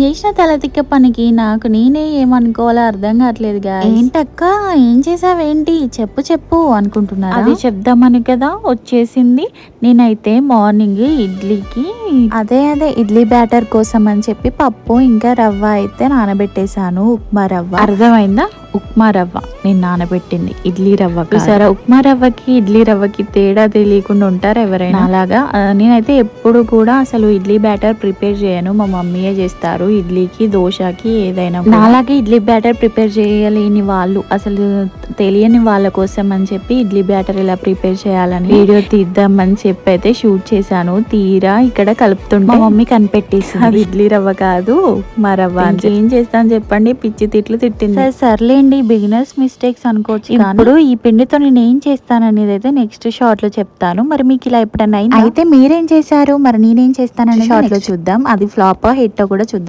చేసిన తల తిక్క పనికి నాకు నేనే ఏమనుకోవాలో అర్థం కావట్లేదు ఏంటక్క? ఏం చేసావేంటి? చెప్పు చెప్పు అనుకుంటున్నా అది చెప్దామని కదా వచ్చేసింది. నేనైతే మార్నింగ్ ఇడ్లీకి అదే అదే. ఇడ్లీ బ్యాటర్ కోసం అని చెప్పి పప్పు ఇంకా రవ్వ అయితే నానబెట్టేశాను ఉప్మా రవ్వ. అర్థమైందా? ఉప్మా రవ్వ. నేను నానబెట్టింది ఇడ్లీ రవ్వ సరే ఉప్మా రవ్వకి ఇడ్లీ రవ్వకి తేడా తెలియకుండా ఉంటారు ఎవరైనా? అలాగా నేనైతే ఎప్పుడు కూడా అసలు ఇడ్లీ బ్యాటర్ ప్రిపేర్ చేయను. మా మమ్మీయే చేస్తారు. ఇడ్లీకి దోశకి ఏదైనా. నాలాగే ఇడ్లీ బ్యాటర్ ప్రిపేర్ చేయలేని వాళ్ళు అసలు తెలియని వాళ్ళ కోసం అని చెప్పి ఇడ్లీ బ్యాటర్ ఇలా ప్రిపేర్ చేయాలని వీడియో తీద్దామని చెప్పి అయితే షూట్ చేశాను. తీరా ఇక్కడ కలుపుతుంటే మా మమ్మీ కనిపెట్టేసి ఇడ్లీ రవ్వ కాదు ఉప్మా రవ్వ ఏం చేస్తాను చెప్పండి పిచ్చి తిట్లు తిట్టింది. సరే సర్లేండి బిగినర్స్ మిస్టేక్స్ అనుకోవచ్చు ఇప్పుడు ఈ పిండితో నేను ఏం చేస్తాను అనేది అయితే నెక్స్ట్ షార్ట్లో చెప్తాను. మరి మీకు ఇలా ఎప్పుడన్నా? అయితే మీరేం చేశారు? మరి నేనేం చేస్తానని షార్ట్లో చూద్దాం. అది ఫ్లాప్ హిట్ కూడా చూద్దాం.